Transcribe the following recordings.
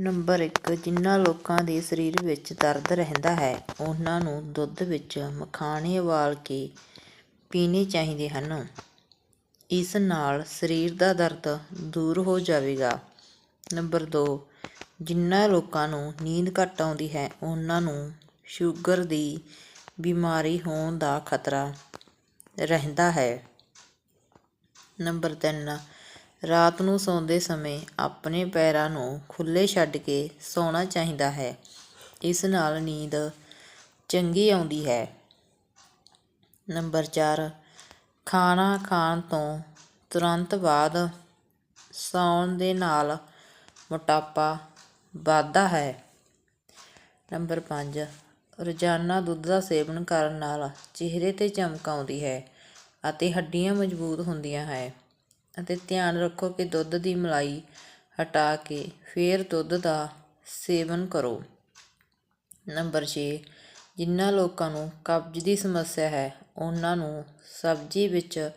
Number ਇੱਕ ਜਿਨ੍ਹਾਂ ਲੋਕਾਂ ਦੇ ਸਰੀਰ ਵਿੱਚ ਦਰਦ ਰਹਿੰਦਾ ਹੈ, ਉਹਨਾਂ ਨੂੰ ਦੁੱਧ ਵਿੱਚ ਮਖਾਣੇ ਉਬਾਲ ਕੇ ਪੀਣੇ ਚਾਹੀਦੇ ਹਨ। ਇਸ ਨਾਲ ਸਰੀਰ ਦਾ ਦਰਦ ਦੂਰ ਹੋ ਜਾਵੇਗਾ। ਨੰਬਰ ਦੋ ਜਿਨ੍ਹਾਂ ਲੋਕਾਂ ਨੂੰ ਨੀਂਦ ਘੱਟ ਆਉਂਦੀ ਹੈ, ਉਹਨਾਂ ਨੂੰ ਸ਼ੂਗਰ ਦੀ ਬਿਮਾਰੀ ਹੋਣ ਦਾ ਖਤਰਾ ਰਹਿੰਦਾ ਹੈ। ਨੰਬਰ ਤਿੰਨ ਰਾਤ ਨੂੰ ਸੌਂਦੇ ਸਮੇਂ ਆਪਣੇ ਪੈਰਾਂ ਨੂੰ ਖੁੱਲ੍ਹੇ ਛੱਡ ਕੇ ਸੌਣਾ ਚਾਹੀਦਾ ਹੈ। ਇਸ ਨਾਲ ਨੀਂਦ ਚੰਗੀ ਆਉਂਦੀ ਹੈ। ਨੰਬਰ ਚਾਰ, ਖਾਣਾ ਖਾਣ ਤੋਂ ਤੁਰੰਤ ਬਾਅਦ ਸੌਣ ਦੇ ਨਾਲ ਮੋਟਾਪਾ ਵੱਧਦਾ ਹੈ। ਨੰਬਰ ਪੰਜ, ਰੋਜ਼ਾਨਾ ਦੁੱਧ ਦਾ ਸੇਵਨ ਕਰਨ ਨਾਲ ਚਿਹਰੇ 'ਤੇ ਚਮਕ ਆਉਂਦੀ ਹੈ ਅਤੇ ਹੱਡੀਆਂ ਮਜ਼ਬੂਤ ਹੁੰਦੀਆਂ ਹੈ। ਅਤੇ ਧਿਆਨ ਰੱਖੋ ਕਿ ਦੁੱਧ ਦੀ ਮਲਾਈ ਹਟਾ ਕੇ ਫਿਰ ਦੁੱਧ ਦਾ ਸੇਵਨ ਕਰੋ। ਨੰਬਰ 6 ਜਿਨ੍ਹਾਂ ਲੋਕਾਂ ਨੂੰ ਕਬਜ਼ ਦੀ ਸਮੱਸਿਆ ਹੈ, ਉਹਨਾਂ ਨੂੰ ਸਬਜ਼ੀ ਵਿੱਚ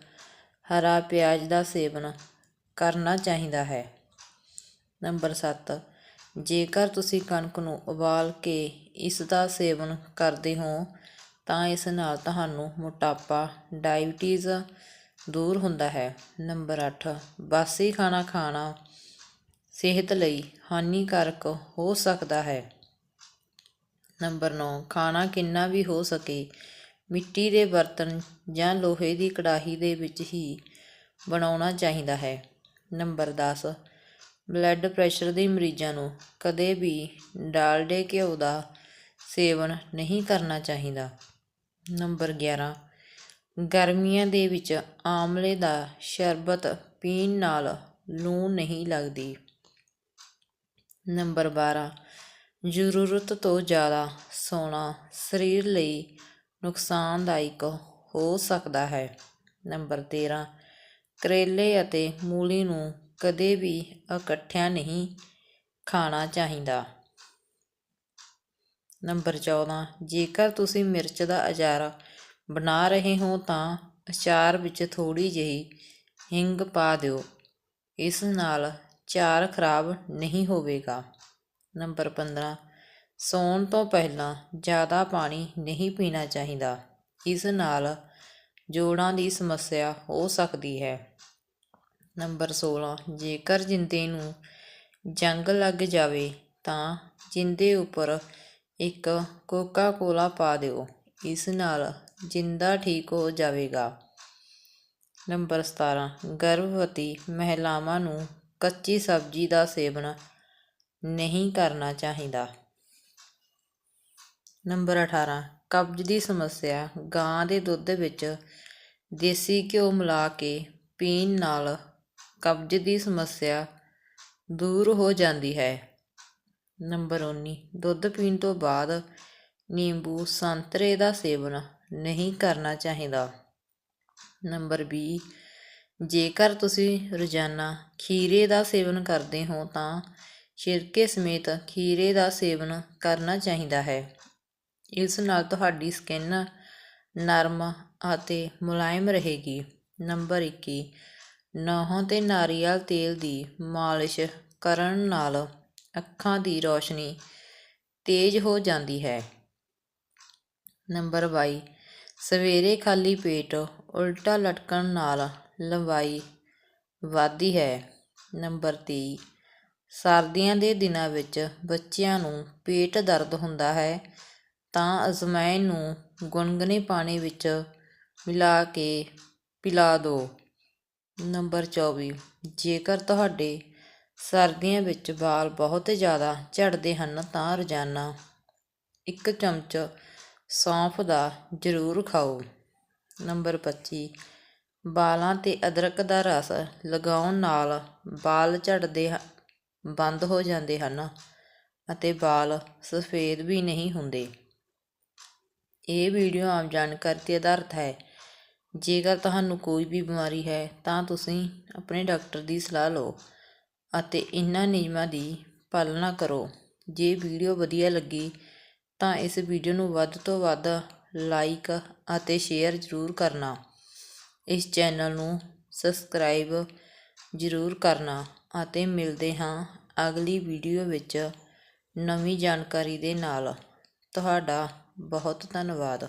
ਹਰਾ ਪਿਆਜ਼ ਦਾ ਸੇਵਨ ਕਰਨਾ ਚਾਹੀਦਾ ਹੈ। ਨੰਬਰ 7 ਜੇਕਰ ਤੁਸੀਂ ਕਣਕ ਨੂੰ ਉਬਾਲ ਕੇ ਇਸ ਦਾ ਸੇਵਨ ਕਰਦੇ ਹੋ, ਤਾਂ ਇਸ ਨਾਲ ਤੁਹਾਨੂੰ ਮੋਟਾਪਾ, ਡਾਇਬੀਟੀਜ਼ ਦੂਰ ਹੁੰਦਾ ਹੈ। ਨੰਬਰ ਅੱਠ, ਬਾਸੀ ਖਾਣਾ ਖਾਣਾ ਸਿਹਤ ਲਈ ਹਾਨੀਕਾਰਕ ਹੋ ਸਕਦਾ ਹੈ। ਨੰਬਰ 9 ਖਾਣਾ ਕਿੰਨਾ ਵੀ ਹੋ ਸਕੇ, ਮਿੱਟੀ ਦੇ ਬਰਤਨ ਜਾਂ ਲੋਹੇ ਦੀ ਕੜਾਹੀ ਦੇ ਵਿੱਚ ਹੀ ਬਣਾਉਣਾ ਚਾਹੀਦਾ ਹੈ। ਨੰਬਰ 10 ਬਲੱਡ ਪ੍ਰੈਸ਼ਰ ਦੇ ਮਰੀਜ਼ਾਂ ਨੂੰ ਕਦੇ ਵੀ ਡਾਲਡੇ ਘਿਓ ਦਾ ਸੇਵਨ ਨਹੀਂ ਕਰਨਾ ਚਾਹੀਦਾ। ਨੰਬਰ 11 ਗਰਮੀਆਂ ਦੇ ਵਿੱਚ ਆਮਲੇ ਦਾ ਸ਼ਰਬਤ ਪੀਣ ਨਾਲ ਲੂ ਨਹੀਂ ਲੱਗਦੀ। ਨੰਬਰ 12 ਜ਼ਰੂਰਤ ਤੋਂ ਜ਼ਿਆਦਾ ਸੌਣਾ ਸਰੀਰ ਲਈ ਨੁਕਸਾਨਦਾਇਕ ਹੋ ਸਕਦਾ ਹੈ। ਨੰਬਰ 13 ਕਰੇਲੇ ਅਤੇ ਮੂਲੀ ਨੂੰ ਕਦੇ ਵੀ ਇਕੱਠਿਆਂ ਨਹੀਂ ਖਾਣਾ ਚਾਹੀਦਾ। ਨੰਬਰ 14 ਜੇਕਰ ਤੁਸੀਂ ਮਿਰਚ ਦਾ ਅਚਾਰ ਬਣਾ ਰਹੇ ਹੋ ਤਾਂ ਅਚਾਰ ਵਿੱਚ ਥੋੜ੍ਹੀ ਜਿਹੀ ਹਿੰਗ ਪਾ ਦਿਓ। ਇਸ ਨਾਲ ਚਾਰ ਖਰਾਬ ਨਹੀਂ ਹੋਵੇਗਾ। ਨੰਬਰ 15 ਸੌਣ ਤੋਂ ਪਹਿਲਾਂ ਜ਼ਿਆਦਾ ਪਾਣੀ ਨਹੀਂ ਪੀਣਾ ਚਾਹੀਦਾ। ਇਸ ਨਾਲ ਜੋੜਾਂ ਦੀ ਸਮੱਸਿਆ ਹੋ ਸਕਦੀ ਹੈ। ਨੰਬਰ 16 ਜੇਕਰ ਜਿੰਦੇ ਨੂੰ ਜੰਗ ਲੱਗ ਜਾਵੇ ਤਾਂ ਜਿੰਦੇ ਉੱਪਰ ਇੱਕ ਕੋਕਾ ਕੋਲਾ ਪਾ ਦਿਓ। ਇਸ ਨਾਲ ਜਿੰਦਾ ਠੀਕ ਹੋ ਜਾਵੇਗਾ। ਨੰਬਰ 17 ਗਰਭਵਤੀ ਮਹਿਲਾਵਾਂ ਨੂੰ ਕੱਚੀ ਸਬਜ਼ੀ ਦਾ ਸੇਵਨ ਨਹੀਂ ਕਰਨਾ ਚਾਹੀਦਾ। ਨੰਬਰ 18 ਕਬਜ਼ ਦੀ ਸਮੱਸਿਆ, ਗਾਂ ਦੇ ਦੁੱਧ ਵਿੱਚ ਦੇਸੀ ਘਿਓ ਮਿਲਾ ਕੇ ਪੀਣ ਨਾਲ ਕਬਜ਼ ਦੀ ਸਮੱਸਿਆ ਦੂਰ ਹੋ ਜਾਂਦੀ ਹੈ। ਨੰਬਰ 19 ਦੁੱਧ ਪੀਣ ਤੋਂ ਬਾਅਦ ਨਿੰਬੂ ਸੰਤਰੇ ਦਾ ਸੇਵਨ ਨਹੀਂ ਕਰਨਾ ਚਾਹੀਦਾ। ਨੰਬਰ ਵੀਹ ਜੇਕਰ ਤੁਸੀਂ ਰੋਜ਼ਾਨਾ ਖੀਰੇ ਦਾ ਸੇਵਨ ਕਰਦੇ ਹੋ ਤਾਂ ਛਿਲਕੇ ਸਮੇਤ ਖੀਰੇ ਦਾ ਸੇਵਨ ਕਰਨਾ ਚਾਹੀਦਾ ਹੈ। ਇਸ ਨਾਲ ਤੁਹਾਡੀ ਸਕਿਨ ਨਰਮ ਅਤੇ ਮੁਲਾਇਮ ਰਹੇਗੀ। ਨੰਬਰ 21 ਨਹੁੰ ਤੇ ਨਾਰੀਅਲ ਤੇਲ ਦੀ ਮਾਲਿਸ਼ ਕਰਨ ਨਾਲ ਅੱਖਾਂ ਦੀ ਰੋਸ਼ਨੀ ਤੇਜ਼ ਹੋ ਜਾਂਦੀ ਹੈ। ਨੰਬਰ 22 ਸਵੇਰੇ ਖਾਲੀ ਪੇਟ ਉਲਟਾ ਲਟਕਣ ਨਾਲ ਲੰਬਾਈ ਵੱਧਦੀ ਹੈ। ਨੰਬਰ ਤੀਹ, ਸਰਦੀਆਂ ਦੇ ਦਿਨਾਂ ਵਿੱਚ ਬੱਚਿਆਂ ਨੂੰ ਪੇਟ ਦਰਦ ਹੁੰਦਾ ਹੈ ਤਾਂ ਅਜਵਾਇਣ ਨੂੰ ਗੁਣਗੁਣੇ ਪਾਣੀ ਵਿੱਚ ਮਿਲਾ ਕੇ ਪਿਲਾ ਦਿਓ ਨੰਬਰ 24 ਜੇਕਰ ਤੁਹਾਡੇ ਸਰਦੀਆਂ ਵਿੱਚ ਵਾਲ ਬਹੁਤ ਜ਼ਿਆਦਾ ਝੜਦੇ ਹਨ ਤਾਂ ਰੋਜ਼ਾਨਾ ਇੱਕ ਚਮਚ ਸੌਂਫ ਦਾ ਜ਼ਰੂਰ ਖਾਓ। ਨੰਬਰ 25 ਵਾਲਾਂ 'ਤੇ ਅਦਰਕ ਦਾ ਰਸ ਲਗਾਉਣ ਨਾਲ ਵਾਲ ਝੜਦੇ ਬੰਦ ਹੋ ਜਾਂਦੇ ਹਨ ਅਤੇ ਵਾਲ ਸਫੇਦ ਵੀ ਨਹੀਂ ਹੁੰਦੇ। ਇਹ ਵੀਡੀਓ ਆਮ ਜਾਣਕਾਰੀ 'ਤੇ ਆਧਾਰਿਤ ਹੈ। ਜੇਕਰ ਤੁਹਾਨੂੰ ਕੋਈ ਵੀ ਬਿਮਾਰੀ ਹੈ, ਤਾਂ ਤੁਸੀਂ ਆਪਣੇ ਡਾਕਟਰ ਦੀ ਸਲਾਹ ਲਓ ਅਤੇ ਇਹਨਾਂ ਨਿਯਮਾਂ ਦੀ ਪਾਲਣਾ ਕਰੋ। ਜੇ ਵੀਡੀਓ ਵਧੀਆ ਲੱਗੀ ਤਾਂ ਇਸ ਵੀਡੀਓ ਨੂੰ ਵੱਧ ਤੋਂ ਵੱਧ ਲਾਈਕ ਅਤੇ ਸ਼ੇਅਰ ਜ਼ਰੂਰ ਕਰਨਾ। ਇਸ ਚੈਨਲ ਨੂੰ ਸਬਸਕ੍ਰਾਈਬ ਜ਼ਰੂਰ ਕਰਨਾ ਅਤੇ ਮਿਲਦੇ ਹਾਂ ਅਗਲੀ ਵੀਡੀਓ ਵਿੱਚ ਨਵੀਂ ਜਾਣਕਾਰੀ ਦੇ ਨਾਲ। ਤੁਹਾਡਾ ਬਹੁਤ ਧੰਨਵਾਦ।